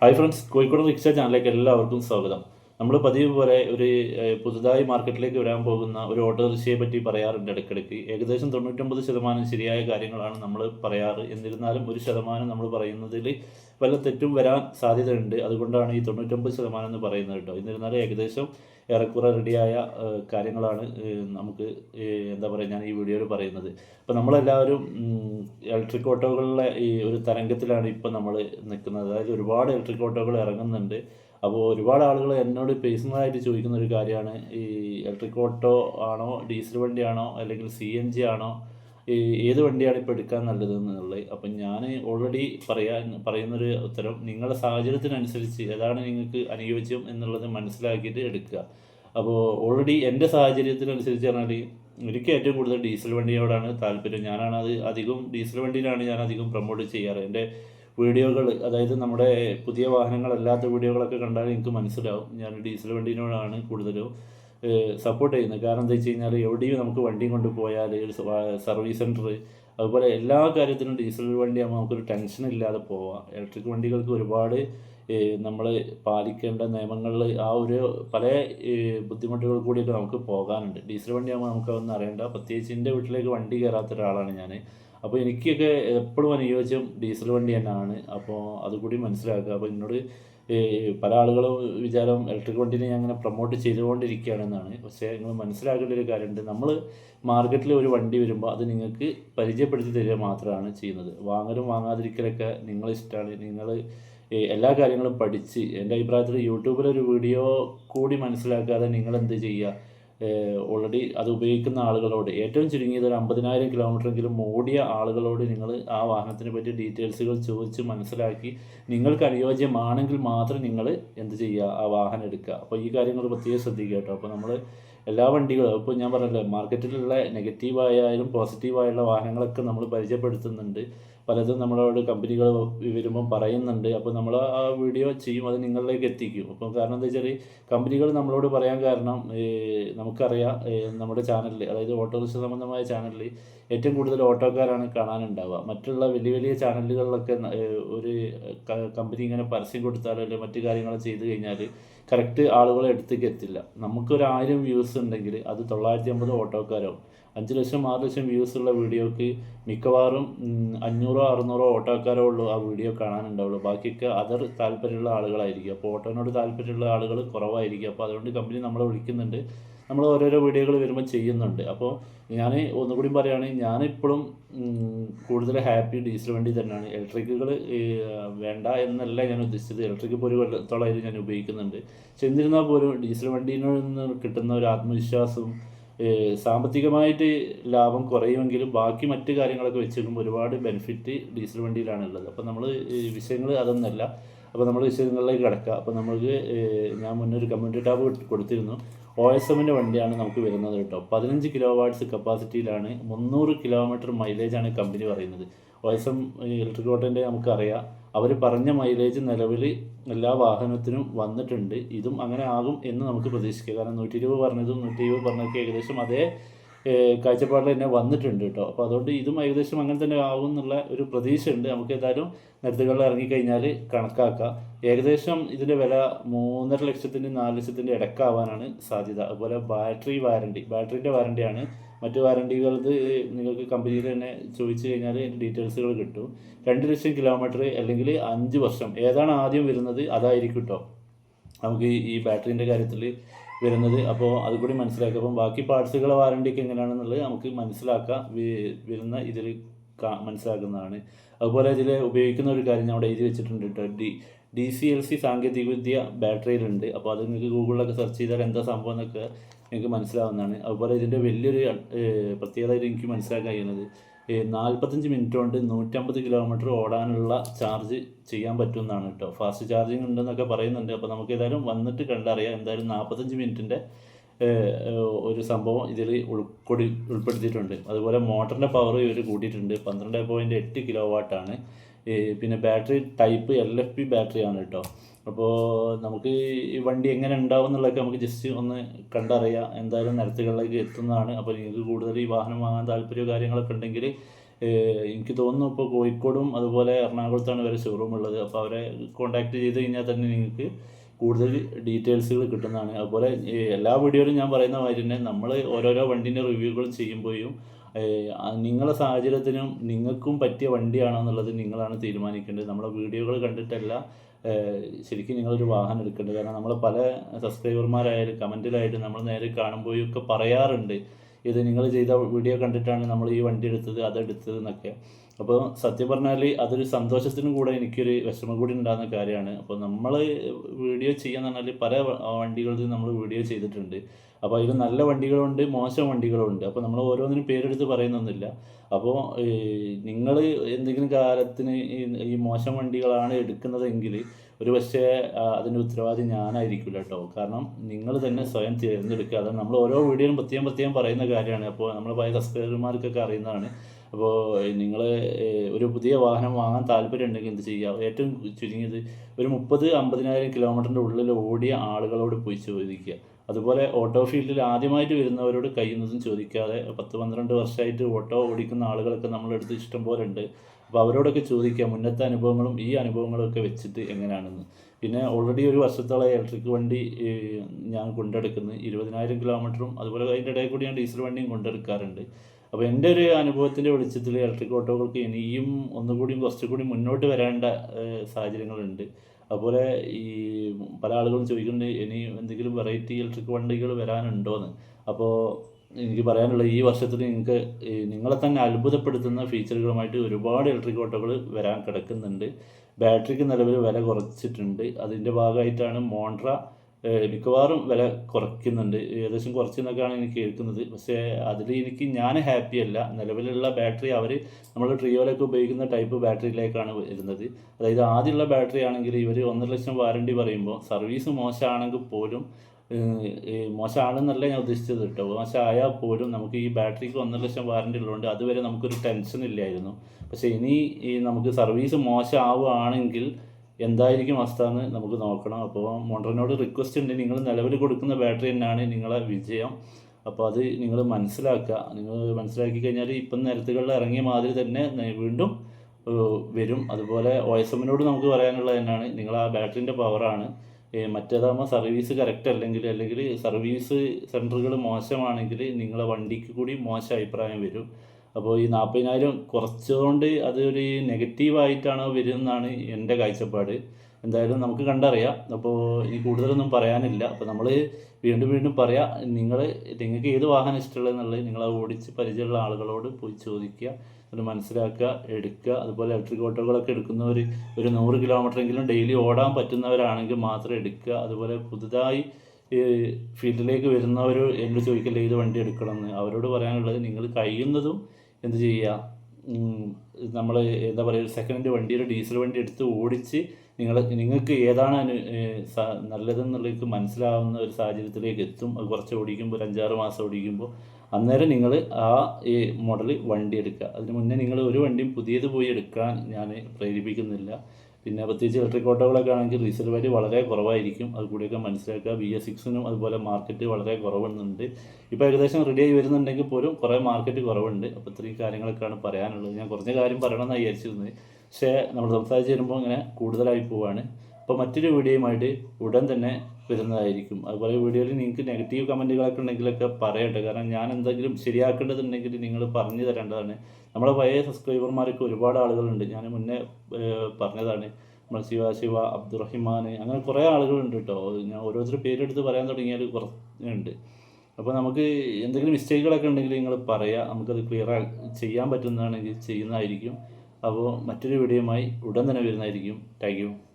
Hi friends Kozhikode rickshaw ചാനലിലേക്ക് എല്ലാവർക്കും സ്വാഗതം. നമ്മൾ പതിവ് പോലെ ഒരു പുതുതായി മാർക്കറ്റിലേക്ക് വരാൻ പോകുന്ന ഒരു ഓട്ടോറിക്ഷയെ പറ്റി പറയാറുണ്ട് ഇടയ്ക്കിടയ്ക്ക്. ഏകദേശം തൊണ്ണൂറ്റൊമ്പത് ശതമാനം ശരിയായ കാര്യങ്ങളാണ് നമ്മൾ പറയാറ്. എന്നിരുന്നാലും ഒരു ശതമാനം നമ്മൾ പറയുന്നതിൽ വല്ല തെറ്റും വരാൻ സാധ്യതയുണ്ട്. അതുകൊണ്ടാണ് ഈ തൊണ്ണൂറ്റൊമ്പത് ശതമാനം എന്ന് പറയുന്നത് കേട്ടോ. എന്നിരുന്നാലും ഏകദേശം ഏറെക്കുറെ റെഡിയായ കാര്യങ്ങളാണ് നമുക്ക് എന്താ പറയുക ഞാൻ ഈ വീഡിയോയിൽ പറയുന്നത്. അപ്പോൾ നമ്മളെല്ലാവരും ഇലക്ട്രിക് ഓട്ടോകളിലെ ഈ ഒരു തരംഗത്തിലാണ് ഇപ്പോൾ നമ്മൾ നിൽക്കുന്നത്. അതായത് ഒരുപാട് ഇലക്ട്രിക് ഓട്ടോകൾ ഇറങ്ങുന്നുണ്ട്. അപ്പോൾ ഒരുപാട് ആളുകൾ എന്നോട് പേഴ്സണലായിട്ട് ചോദിക്കുന്ന ഒരു കാര്യമാണ്. ഈ ഇലക്ട്രിക് ഓട്ടോ ആണോ ഡീസൽ വണ്ടിയാണോ അല്ലെങ്കിൽ സി എൻ ജി ആണോ ഈ ഏത് വണ്ടിയാണ് ഇപ്പോൾ എടുക്കാൻ നല്ലത് എന്നുള്ളത്. അപ്പം ഞാൻ ഓൾറെഡി പറയാൻ പറയുന്നൊരു ഉത്തരം നിങ്ങളുടെ സാഹചര്യത്തിനനുസരിച്ച് ഏതാണ് നിങ്ങൾക്ക് അനുയോജ്യം എന്നുള്ളത് മനസ്സിലാക്കിയിട്ട് എടുക്കുക. അപ്പോൾ ഓൾറെഡി എന്റെ സാഹചര്യത്തിനനുസരിച്ച് പറഞ്ഞാൽ എനിക്ക് ഏറ്റവും കൂടുതൽ ഡീസൽ വണ്ടിയോടാണ് താല്പര്യം. ഞാനാണ് അത് അധികം ഡീസൽ വണ്ടിയിലാണ് ഞാൻ അധികം പ്രൊമോട്ട് ചെയ്യാറ്. എന്റെ വീഡിയോകൾ അതായത് നമ്മുടെ പുതിയ വാഹനങ്ങളല്ലാത്ത വീഡിയോകളൊക്കെ കണ്ടാൽ എനിക്ക് മനസ്സിലാവും. ഞാൻ ഡീസൽ വണ്ടിനോടാണ് കൂടുതലും സപ്പോർട്ട് ചെയ്യുന്നത്. കാരണം എന്താ വെച്ച് കഴിഞ്ഞാൽ എവിടെയും നമുക്ക് വണ്ടിയും കൊണ്ട് പോയാൽ സർവീസ് സെന്റർ അതുപോലെ എല്ലാ കാര്യത്തിനും ഡീസൽ വണ്ടിയാകുമ്പോൾ നമുക്കൊരു ടെൻഷൻ ഇല്ലാതെ പോവാം. ഇലക്ട്രിക് വണ്ടികൾക്ക് ഒരുപാട് നമ്മൾ പാലിക്കേണ്ട നിയമങ്ങളിൽ ആ ഒരു പല ബുദ്ധിമുട്ടുകൾ കൂടിയൊക്കെ നമുക്ക് പോകാനുണ്ട്. ഡീസൽ വണ്ടിയാകുമ്പോൾ നമുക്കതൊന്നും അറിയണ്ട. പ്രത്യേകിച്ച് എന്റെ വീട്ടിലേക്ക് വണ്ടി കയറാത്ത ഒരാളാണ് ഞാൻ അപ്പോൾ എനിക്കൊക്കെ എപ്പോഴും അനുയോജ്യം ഡീസൽ വണ്ടി തന്നെയാണ് അപ്പോൾ അതുകൂടി മനസ്സിലാക്കുക. അപ്പോൾ എന്നോട് പല ആളുകളും വിചാരം ഇലക്ട്രിക് വണ്ടിനെ ഞാൻ അങ്ങനെ പ്രൊമോട്ട് ചെയ്തുകൊണ്ടിരിക്കുകയാണെന്നാണ്. പക്ഷേ നിങ്ങൾ മനസ്സിലാക്കേണ്ട ഒരു കാര്യമുണ്ട്. നമ്മൾ മാർക്കറ്റിൽ ഒരു വണ്ടി വരുമ്പോൾ അത് നിങ്ങൾക്ക് പരിചയപ്പെടുത്തി തരിക മാത്രമാണ് ചെയ്യുന്നത്. വാങ്ങലും വാങ്ങാതിരിക്കലൊക്കെ നിങ്ങൾ ഇഷ്ടമാണ് നിങ്ങൾ എല്ലാ കാര്യങ്ങളും പഠിച്ച് എന്റെ അഭിപ്രായത്തിൽ യൂട്യൂബിലൊരു വീഡിയോ കൂടി മനസ്സിലാക്കാതെ നിങ്ങൾ എന്ത് ചെയ്യുക? ഓൾറെഡി അത് ഉപയോഗിക്കുന്ന ആളുകളോട് ഏറ്റവും ചുരുങ്ങിയത് ഒരു അമ്പതിനായിരം കിലോമീറ്ററെങ്കിലും ഓടിയ ആളുകളോട് നിങ്ങൾ ആ വാഹനത്തിനെ പറ്റി ഡീറ്റെയിൽസുകൾ ചോദിച്ച് മനസ്സിലാക്കി നിങ്ങൾക്ക് അനുയോജ്യമാണെങ്കിൽ മാത്രം നിങ്ങൾ എന്ത് ചെയ്യുക? ആ വാഹനം എടുക്കുക. അപ്പോൾ ഈ കാര്യങ്ങൾ പ്രത്യേകം ശ്രദ്ധിക്കുക കേട്ടോ. അപ്പോൾ നമ്മൾ എല്ലാ വണ്ടികളും ഇപ്പോൾ ഞാൻ പറഞ്ഞല്ലേ മാർക്കറ്റിലുള്ള നെഗറ്റീവായാലും പോസിറ്റീവായുള്ള വാഹനങ്ങളൊക്കെ നമ്മൾ പരിചയപ്പെടുത്തുന്നുണ്ട്. പലതും നമ്മളോട് കമ്പനികൾ വരുമ്പം പറയുന്നുണ്ട്. അപ്പോൾ നമ്മൾ ആ വീഡിയോ ചെയ്യും അത് നിങ്ങളിലേക്ക് എത്തിക്കും. അപ്പം കാരണം എന്താ വെച്ചാൽ കമ്പനികൾ നമ്മളോട് പറയാൻ കാരണം നമുക്കറിയാം നമ്മുടെ ചാനലിൽ അതായത് ഓട്ടോറിക്ഷ സംബന്ധമായ ചാനലിൽ ഏറ്റവും കൂടുതൽ ഓട്ടോക്കാരാണ് കാണാനുണ്ടാവുക. മറ്റുള്ള വലിയ വലിയ ചാനലുകളിലൊക്കെ ഒരു കമ്പനി ഇങ്ങനെ പരസ്യം കൊടുത്താലോ അല്ലെങ്കിൽ മറ്റു കാര്യങ്ങൾ ചെയ്തു കഴിഞ്ഞാൽ കറക്റ്റ് ആളുകളെ അടുത്തേക്ക് എത്തില്ല. നമുക്കൊരു ആയിരം വ്യൂസ് ഉണ്ടെങ്കിൽ അത് തൊള്ളായിരത്തി അമ്പത് ഓട്ടോക്കാരാവും. അഞ്ച് ലക്ഷം ആറ് ലക്ഷം വ്യൂസ് ഉള്ള വീഡിയോക്ക് മിക്കവാറും അഞ്ഞൂറോ അറുന്നൂറോ ഓട്ടോക്കാരോ ഉള്ളൂ ആ വീഡിയോ കാണാനുണ്ടാവുള്ളൂ. ബാക്കിയൊക്കെ അതർ താല്പര്യമുള്ള ആളുകളായിരിക്കും. അപ്പോൾ ഓട്ടോനോട് താല്പര്യമുള്ള ആളുകൾ കുറവായിരിക്കും. അപ്പോൾ അതുകൊണ്ട് കമ്പനി നമ്മളെ വിളിക്കുന്നുണ്ട്. നമ്മൾ ഓരോരോ വീഡിയോകൾ വരുമ്പോൾ ചെയ്യുന്നുണ്ട്. അപ്പോൾ ഞാൻ ഒന്നുകൂടി പറയുകയാണെങ്കിൽ ഞാനിപ്പോഴും കൂടുതൽ ഹാപ്പി ഡീസൽ വണ്ടി തന്നെയാണ്. ഇലക്ട്രിക്കുകൾ വേണ്ട എന്നല്ല ഞാൻ ഉദ്ദേശിച്ചത്. ഇലക്ട്രിക് ഇപ്പോൾ ഒരു ഞാൻ ഉപയോഗിക്കുന്നുണ്ട്. പക്ഷെ എന്നിരുന്നാൽ പോലും ഡീസൽ വണ്ടിയിൽ നിന്ന് കിട്ടുന്ന ഒരു ആത്മവിശ്വാസവും സാമ്പത്തികമായിട്ട് ലാഭം കുറയുമെങ്കിലും ബാക്കി മറ്റു കാര്യങ്ങളൊക്കെ വെച്ച് നോക്കുമ്പോൾ ഒരുപാട് ബെനിഫിറ്റ് ഡീസൽ വണ്ടിയിലാണ് ഉള്ളത് അപ്പോൾ നമ്മൾ വിഷയങ്ങൾ അതൊന്നല്ല. അപ്പോൾ നമ്മൾ വിഷയങ്ങളിലേക്ക് കിടക്കുക അപ്പോൾ നമുക്ക് ഞാൻ മുന്നേ ഒരു കമ്മ്യൂണിറ്റി ടാബ് കൊടുത്തിരുന്നു. ഒ എസ് എമ്മിന്റെ വണ്ടിയാണ് നമുക്ക് വരുന്നത് കേട്ടോ. പതിനഞ്ച് കിലോ വാട്ട്സ് കപ്പാസിറ്റിയിലാണ് മുന്നൂറ് കിലോമീറ്റർ മൈലേജാണ് കമ്പനി പറയുന്നത്. ഒ എസ് എം ഇലക്ട്രിക് ഓട്ടോന്റെ നമുക്കറിയാം. അവർ പറഞ്ഞ മൈലേജ് നിലവിൽ എല്ലാ വാഹനത്തിനും വന്നിട്ടുണ്ട്. ഇതും അങ്ങനെ ആകും എന്ന് നമുക്ക് പ്രതീക്ഷിക്കാം. കാരണം നൂറ്റി ഇരുപത് പറഞ്ഞതും നൂറ്റി ഇരുപത് പറഞ്ഞതൊക്കെ ഏകദേശം അതേ കാഴ്ചപ്പാടിൽ തന്നെ വന്നിട്ടുണ്ട് കേട്ടോ. അപ്പോൾ അതുകൊണ്ട് ഇതും ഏകദേശം അങ്ങനെ തന്നെ ആകും എന്നുള്ള ഒരു പ്രതീക്ഷയുണ്ട്. നമുക്ക് ഏതായാലും നിരത്തുകളിൽ ഇറങ്ങിക്കഴിഞ്ഞാൽ കണക്കാക്കാം. ഏകദേശം ഇതിന്റെ വില മൂന്നര ലക്ഷത്തിന്റെ നാല് ലക്ഷത്തിന്റെ ഇടക്കാവാനാണ് സാധ്യത. അതുപോലെ ബാറ്ററി വാറണ്ടി ബാറ്ററിന്റെ വാറണ്ടിയാണ് മറ്റു വാറണ്ടികളത് നിങ്ങൾക്ക് കമ്പനിയിൽ തന്നെ ചോദിച്ചു കഴിഞ്ഞാൽ അതിന്റെ ഡീറ്റെയിൽസുകൾ കിട്ടും. രണ്ട് ലക്ഷം കിലോമീറ്റർ അല്ലെങ്കിൽ അഞ്ച് വർഷം ഏതാണ് ആദ്യം വരുന്നത് അതായിരിക്കും കേട്ടോ നമുക്ക് ഈ- ബാറ്ററിന്റെ കാര്യത്തിൽ വരുന്നത്. അപ്പോൾ അതുകൂടി മനസ്സിലാക്കുക. അപ്പം ബാക്കി പാർട്സുകളെ വാറണ്ടിയൊക്കെ എങ്ങനെയാണെന്നുള്ളത് നമുക്ക് മനസ്സിലാക്കാം. വരുന്ന ഇതിൽ മനസ്സിലാക്കുന്നതാണ്. അതുപോലെ ഇതിൽ ഉപയോഗിക്കുന്ന ഒരു കാര്യം അവിടെ എഴുതി വെച്ചിട്ടുണ്ട് കേട്ടോ D D C L C സാങ്കേതികവിദ്യ ബാറ്ററിയിലുണ്ട് അപ്പോൾ അത് നിങ്ങൾക്ക് ഗൂഗിളിലൊക്കെ സെർച്ച് ചെയ്താൽ എന്താ സംഭവം എന്നൊക്കെ നിങ്ങൾക്ക് മനസ്സിലാവുന്നതാണ്. അതുപോലെ ഇതിന്റെ വലിയൊരു പ്രത്യേകത പ്രത്യേകതയായിട്ട് എനിക്ക് മനസ്സിലാക്കാൻ കഴിയുന്നത് നാൽപ്പത്തഞ്ച് മിനിറ്റ് കൊണ്ട് നൂറ്റമ്പത് കിലോമീറ്റർ ഓടാനുള്ള ചാർജ് ചെയ്യാൻ പറ്റുമെന്നാണ് കേട്ടോ. ഫാസ്റ്റ് ചാർജിങ് ഉണ്ടെന്നൊക്കെ പറയുന്നുണ്ട്. അപ്പോൾ നമുക്ക് ഏതായാലും വന്നിട്ട് കണ്ടറിയാം. എന്തായാലും നാൽപ്പത്തഞ്ച് മിനിറ്റിന്റെ ഒരു സംഭവം ഇതിൽ ഉൾക്കൊടി ഉൾപ്പെടുത്തിയിട്ടുണ്ട്. അതുപോലെ മോട്ടറിന്റെ പവർ ഇവർ കൂട്ടിയിട്ടുണ്ട്. പന്ത്രണ്ട് പോയിന്റ് എട്ട് കിലോ വാട്ടാണ് പിന്നെ battery type L F P ബാറ്ററിയാണ് കേട്ടോ. അപ്പോൾ നമുക്ക് ഈ വണ്ടി എങ്ങനെ ഉണ്ടാവും എന്നുള്ളതൊക്കെ നമുക്ക് ജസ്റ്റ് ഒന്ന് കണ്ടറിയാം. എന്തായാലും നിരത്തുകളിലേക്ക് എത്തുന്നതാണ്. അപ്പോൾ നിങ്ങൾക്ക് കൂടുതൽ ഈ വാഹനം വാങ്ങാൻ താല്പര്യമോ കാര്യങ്ങളൊക്കെ ഉണ്ടെങ്കിൽ എനിക്ക് തോന്നുന്നു ഇപ്പോൾ കോഴിക്കോടും അതുപോലെ എറണാകുളത്താണ് വരെ ഷോറൂം ഉള്ളത്. അപ്പോൾ അവരെ കോൺടാക്ട് ചെയ്ത് കഴിഞ്ഞാൽ തന്നെ നിങ്ങൾക്ക് കൂടുതൽ ഡീറ്റെയിൽസുകൾ കിട്ടുന്നതാണ്. അതുപോലെ എല്ലാ വീഡിയോയിലും ഞാൻ പറയുന്ന മാതിരി തന്നെ നമ്മൾ ഓരോരോ വണ്ടീന്റെ റിവ്യൂകൾ ചെയ്യുമ്പോഴും ഏഹ് ആ നിങ്ങളെ സാഹചര്യത്തിനും നിങ്ങൾക്കും പറ്റിയ വണ്ടിയാണോ എന്നുള്ളത് നിങ്ങളാണ് തീരുമാനിക്കേണ്ടത്. നമ്മളെ വീഡിയോകൾ കണ്ടിട്ടല്ല ശരിക്കും നിങ്ങളൊരു വാഹനം എടുക്കേണ്ടത്. കാരണം നമ്മൾ പല സബ്സ്ക്രൈബർമാരായാലും കമന്റിലായിട്ട് നമ്മൾ നേരെ കാണുമ്പോഴൊക്കെ പറയാറുണ്ട് ഇത് നിങ്ങൾ ചെയ്ത വീഡിയോ കണ്ടിട്ടാണ് നമ്മൾ ഈ വണ്ടി എടുത്തത് അതെടുത്തത് എന്നൊക്കെ. അപ്പോൾ സത്യം പറഞ്ഞാൽ അതൊരു സന്തോഷത്തിനും കൂടെ എനിക്കൊരു വിഷമം കൂടി ഉണ്ടാകുന്ന കാര്യമാണ്. അപ്പോൾ നമ്മൾ വീഡിയോ ചെയ്യാന്ന് പറഞ്ഞാൽ പല വണ്ടികളിൽ നമ്മൾ വീഡിയോ ചെയ്തിട്ടുണ്ട്. അപ്പോൾ അതിൽ നല്ല വണ്ടികളുണ്ട് മോശം വണ്ടികളുണ്ട്. അപ്പോൾ നമ്മൾ ഓരോന്നിനും പേരെടുത്ത് പറയുന്നൊന്നുമില്ല. അപ്പോൾ നിങ്ങൾ എന്തെങ്കിലും കാലത്തിന് ഈ മോശം വണ്ടികളാണ് എടുക്കുന്നതെങ്കിൽ ഒരു പക്ഷേ അതിന്റെ ഉത്തരവാദി ഞാനായിരിക്കില്ല കേട്ടോ. കാരണം നിങ്ങൾ തന്നെ സ്വയം തിരഞ്ഞെടുക്കുക. അതാണ് നമ്മൾ ഓരോ വീഡിയോയിലും പ്രത്യേകം പ്രത്യേകം പറയുന്ന കാര്യമാണ്. അപ്പോൾ നമ്മൾ പല സബ്സ്ക്രൈബർമാർക്കൊക്കെ അറിയുന്നതാണ്. അപ്പോൾ നിങ്ങൾ ഒരു പുതിയ വാഹനം വാങ്ങാൻ താല്പര്യം ഉണ്ടെങ്കിൽ എന്ത് ചെയ്യുക ഏറ്റവും ചുരുങ്ങിയത് ഒരു മുപ്പത് അമ്പതിനായിരം കിലോമീറ്ററിന്റെ ഉള്ളിൽ ഓടിയ ആളുകളോട് പോയി ചോദിക്കുക. അതുപോലെ ഓട്ടോ ഫീൽഡിൽ ആദ്യമായിട്ട് വരുന്നവരോട് കഴിയുന്നതും ചോദിക്കാതെ പത്ത് പന്ത്രണ്ട് വർഷമായിട്ട് ഓട്ടോ ഓടിക്കുന്ന ആളുകളൊക്കെ നമ്മളെടുത്ത് ഇഷ്ടം പോലെ ഉണ്ട് അപ്പോൾ അവരോടൊക്കെ ചോദിക്കുക മുന്നത്തെ അനുഭവങ്ങളും ഈ അനുഭവങ്ങളും ഒക്കെ വെച്ചിട്ട് എങ്ങനെയാണെന്ന്. പിന്നെ ഓൾറെഡി ഒരു വർഷത്തോളം ഇലക്ട്രിക് വണ്ടി ഞാൻ കൊണ്ടെടുക്കുന്നത് ഇരുപതിനായിരം കിലോമീറ്ററും അതുപോലെ അതിന്റെ ഇടയിൽ കൂടി ഞാൻ ഡീസൽ വണ്ടിയും കൊണ്ടെടുക്കാറുണ്ട്. അപ്പോൾ എന്റെ ഒരു അനുഭവത്തിന്റെ വെളിച്ചത്തിൽ ഇലക്ട്രിക് ഓട്ടോകൾക്ക് ഇനിയും ഒന്നുകൂടിയും കുറച്ചുകൂടി മുന്നോട്ട് വരേണ്ട സാഹചര്യങ്ങളുണ്ട്. അതുപോലെ ഈ പല ആളുകളും ചോദിക്കുന്നുണ്ട് ഇനി എന്തെങ്കിലും വെറൈറ്റി ഇലക്ട്രിക് വണ്ടികൾ വരാനുണ്ടോയെന്ന് അപ്പോൾ എനിക്ക് പറയാനുള്ള ഈ വർഷത്തിൽ നിങ്ങൾക്ക് നിങ്ങളെ തന്നെ അത്ഭുതപ്പെടുത്തുന്ന ഫീച്ചറുകളുമായിട്ട് ഒരുപാട് ഇലക്ട്രിക് ഓട്ടോകൾ വരാൻ കിടക്കുന്നുണ്ട്. ബാറ്ററിക്ക് നിലവിൽ വില കുറച്ചിട്ടുണ്ട്. അതിന്റെ ഭാഗമായിട്ടാണ് മോണ്ട്ര മിക്കവാറും വില കുറയ്ക്കുന്നുണ്ട്. ഏകദേശം കുറച്ചെന്നൊക്കെയാണ് എനിക്ക് കേൾക്കുന്നത്. പക്ഷേ അതിൽ എനിക്ക് ഞാൻ ഹാപ്പി അല്ല. നിലവിലുള്ള ബാറ്ററി അവർ നമ്മൾ ട്രിയോലൊക്കെ ഉപയോഗിക്കുന്ന ടൈപ്പ് ബാറ്ററിയിലേക്കാണ് വരുന്നത്. അതായത് ആദ്യമുള്ള ബാറ്ററി ആണെങ്കിൽ ഇവർ ഒന്നര ലക്ഷം വാറണ്ടി പറയുമ്പോൾ സർവീസ് മോശമാണെങ്കിൽ പോലും മോശമാണെന്നല്ല ഞാൻ ഉദ്ദേശിച്ചത് കേട്ടോ. മോശമായാൽ പോലും നമുക്ക് ഈ ബാറ്ററിക്ക് ഒന്നര ലക്ഷം വാറണ്ടി ഉള്ളതുകൊണ്ട് അതുവരെ നമുക്കൊരു ടെൻഷൻ ഇല്ലായിരുന്നു. പക്ഷേ ഇനി ഈ നമുക്ക് സർവീസ് മോശമാവുകയാണെങ്കിൽ എന്തായിരിക്കും അവസ്ഥ എന്ന് നമുക്ക് നോക്കണം. അപ്പോൾ മോണ്ടറിനോട് റിക്വസ്റ്റ് ഉണ്ട്. നിങ്ങൾ നിലവിൽ കൊടുക്കുന്ന ബാറ്ററി തന്നെയാണ് നിങ്ങളെ വിജയം. അപ്പോൾ അത് നിങ്ങൾ മനസ്സിലാക്കുക. നിങ്ങൾ മനസ്സിലാക്കി കഴിഞ്ഞാൽ ഇപ്പം നിരത്തുകളിൽ ഇറങ്ങിയ മാതിരി തന്നെ വീണ്ടും വരും. അതുപോലെ ഒ എസ് എമ്മിനോട് നമുക്ക് പറയാനുള്ളത് തന്നെയാണ്. നിങ്ങൾ ആ ബാറ്ററിന്റെ പവറാണ് മറ്റേതാകുമ്പോൾ സർവീസ് കറക്റ്റ് അല്ലെങ്കിൽ അല്ലെങ്കിൽ സർവീസ് സെന്ററുകൾ മോശമാണെങ്കിൽ നിങ്ങളെ വണ്ടിക്ക് കൂടി മോശം അഭിപ്രായം വരും. അപ്പോൾ ഈ നാൽപ്പതിനായിരം കുറച്ചുകൊണ്ട് അതൊരു നെഗറ്റീവായിട്ടാണ് വരുന്നതാണ് എന്റെ കാഴ്ചപ്പാട്. എന്തായാലും നമുക്ക് കണ്ടറിയാം. അപ്പോൾ ഇനി കൂടുതലൊന്നും പറയാനില്ല. അപ്പോൾ നമ്മൾ വീണ്ടും വീണ്ടും പറയാം നിങ്ങൾ നിങ്ങൾക്ക് ഏത് വാഹനം ഇഷ്ടമുള്ളതെന്നുള്ളത് നിങ്ങൾ ആ ഓടിച്ച് പരിചയമുള്ള ആളുകളോട് പോയി ചോദിക്കുക. അത് മനസ്സിലാക്കുക എടുക്കുക. അതുപോലെ ഇലക്ട്രിക് ഓട്ടോകളൊക്കെ എടുക്കുന്നവർ ഒരു നൂറ് കിലോമീറ്റർ എങ്കിലും ഡെയിലി ഓടാൻ പറ്റുന്നവരാണെങ്കിൽ മാത്രം എടുക്കുക. അതുപോലെ പുതുതായി ഫീൽഡിലേക്ക് വരുന്നവർ എന്നോട് ചോദിക്കില്ല ഏത് വണ്ടി എടുക്കണമെന്ന്? അവരോട് പറയാനുള്ളത് നിങ്ങൾ കഴിയുന്നതും എന്ത് ചെയ്യുക? നമ്മൾ എന്താ പറയുക സെക്കൻഡ് വണ്ടി ഒരു ഡീസൽ വണ്ടി എടുത്ത് ഓടിച്ച് നിങ്ങൾ നിങ്ങൾക്ക് ഏതാണ് അനു നല്ലതെന്നുള്ളത് മനസ്സിലാവുന്ന ഒരു സാഹചര്യത്തിലേക്ക് എത്തും. അത് കുറച്ച് ഓടിക്കുമ്പോൾ ഒരു അഞ്ചാറ് മാസം ഓടിക്കുമ്പോൾ അന്നേരം നിങ്ങൾ ആ ഈ മോഡൽ വണ്ടി എടുക്കുക. അതിന് മുന്നേ നിങ്ങൾ ഒരു വണ്ടിയും പുതിയത് പോയി എടുക്കാൻ ഞാൻ പ്രേരിപ്പിക്കുന്നില്ല. പിന്നെ പ്രത്യേകിച്ച് ഇലക്ട്രിക് ഓട്ടോകളൊക്കെ ആണെങ്കിൽ റീസെയിൽ വാല്യൂ വളരെ കുറവായിരിക്കും. അത് കൂടിയൊക്കെ മനസ്സിലാക്കുക. ബി എസ് സിക്സിനും അതുപോലെ മാർക്കറ്റ് വളരെ കുറവുണ്ട്. ഇപ്പോൾ ഏകദേശം റെഡി ആയി വരുന്നുണ്ടെങ്കിൽ പോലും കുറേ മാർക്കറ്റ് കുറവുണ്ട്. അപ്പോൾ ഇത്രയും കാര്യങ്ങളൊക്കെയാണ് പറയാനുള്ളത്. ഞാൻ കുറഞ്ഞ കാര്യം പറയണമെന്നാണ് വിചാരിച്ചിരുന്നത്. പക്ഷേ നമ്മൾ സംസാരിച്ച് വരുമ്പോൾ ഇങ്ങനെ കൂടുതലായി പോവാണ്. അപ്പോൾ മറ്റൊരു വീഡിയോയുമായിട്ട് ഉടൻ തന്നെ വരുന്നതായിരിക്കും. അതുപോലെ വീഡിയോയിൽ നിങ്ങൾക്ക് നെഗറ്റീവ് കമന്റുകളൊക്കെ ഉണ്ടെങ്കിലൊക്കെ പറയട്ടെ. കാരണം ഞാൻ എന്തെങ്കിലും ശരിയാക്കേണ്ടതുണ്ടെങ്കിൽ നിങ്ങൾ പറഞ്ഞു തരേണ്ടതാണ്. നമ്മളെ പഴയ സബ്സ്ക്രൈബർമാർക്ക് ഒരുപാട് ആളുകളുണ്ട്. ഞാൻ മുന്നേ പറഞ്ഞതാണ്. നമ്മൾ ശിവ ശിവ അബ്ദുറഹിമാൻ അങ്ങനെ കുറേ ആളുകളുണ്ട് കേട്ടോ. ഞാൻ ഓരോരുത്തർ പേരെടുത്ത് പറയാൻ തുടങ്ങിയാൽ കുറച്ചുണ്ട് അപ്പോൾ നമുക്ക് എന്തെങ്കിലും മിസ്റ്റേക്കുകളൊക്കെ ഉണ്ടെങ്കിൽ നിങ്ങൾ പറയുക നമുക്കത് ക്ലിയർ ചെയ്യാൻ പറ്റുന്നതാണെങ്കിൽ ചെയ്യുന്നതായിരിക്കും. അപ്പോൾ മറ്റൊരു വീഡിയോയുമായി ഉടൻ തന്നെ വരുന്നതായിരിക്കും. താങ്ക്